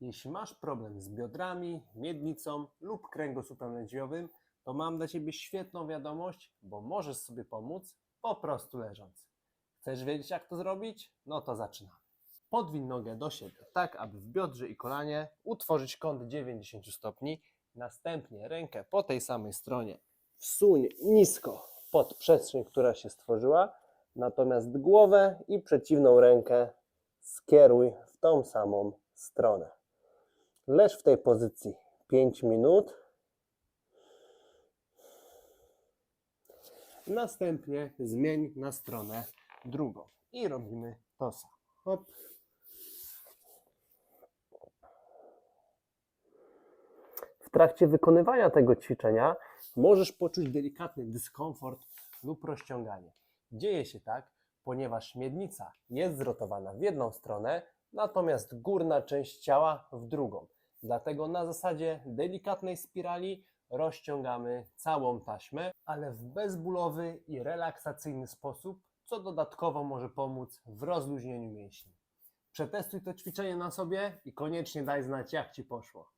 Jeśli masz problem z biodrami, miednicą lub kręgosłupem lędźwiowym, to mam dla Ciebie świetną wiadomość, bo możesz sobie pomóc po prostu leżąc. Chcesz wiedzieć jak to zrobić? No to zaczynamy. Podwiń nogę do siebie, tak aby w biodrze i kolanie utworzyć kąt 90 stopni. Następnie rękę po tej samej stronie wsuń nisko pod przestrzeń, która się stworzyła, natomiast głowę i przeciwną rękę skieruj w tą samą stronę. Leż w tej pozycji 5 minut. Następnie zmień na stronę drugą i robimy to samo. Hop. W trakcie wykonywania tego ćwiczenia możesz poczuć delikatny dyskomfort lub rozciąganie. Dzieje się tak, ponieważ miednica jest zrotowana w jedną stronę, natomiast górna część ciała w drugą. Dlatego na zasadzie delikatnej spirali rozciągamy całą taśmę, ale w bezbólowy i relaksacyjny sposób, co dodatkowo może pomóc w rozluźnieniu mięśni. Przetestuj to ćwiczenie na sobie i koniecznie daj znać, jak Ci poszło.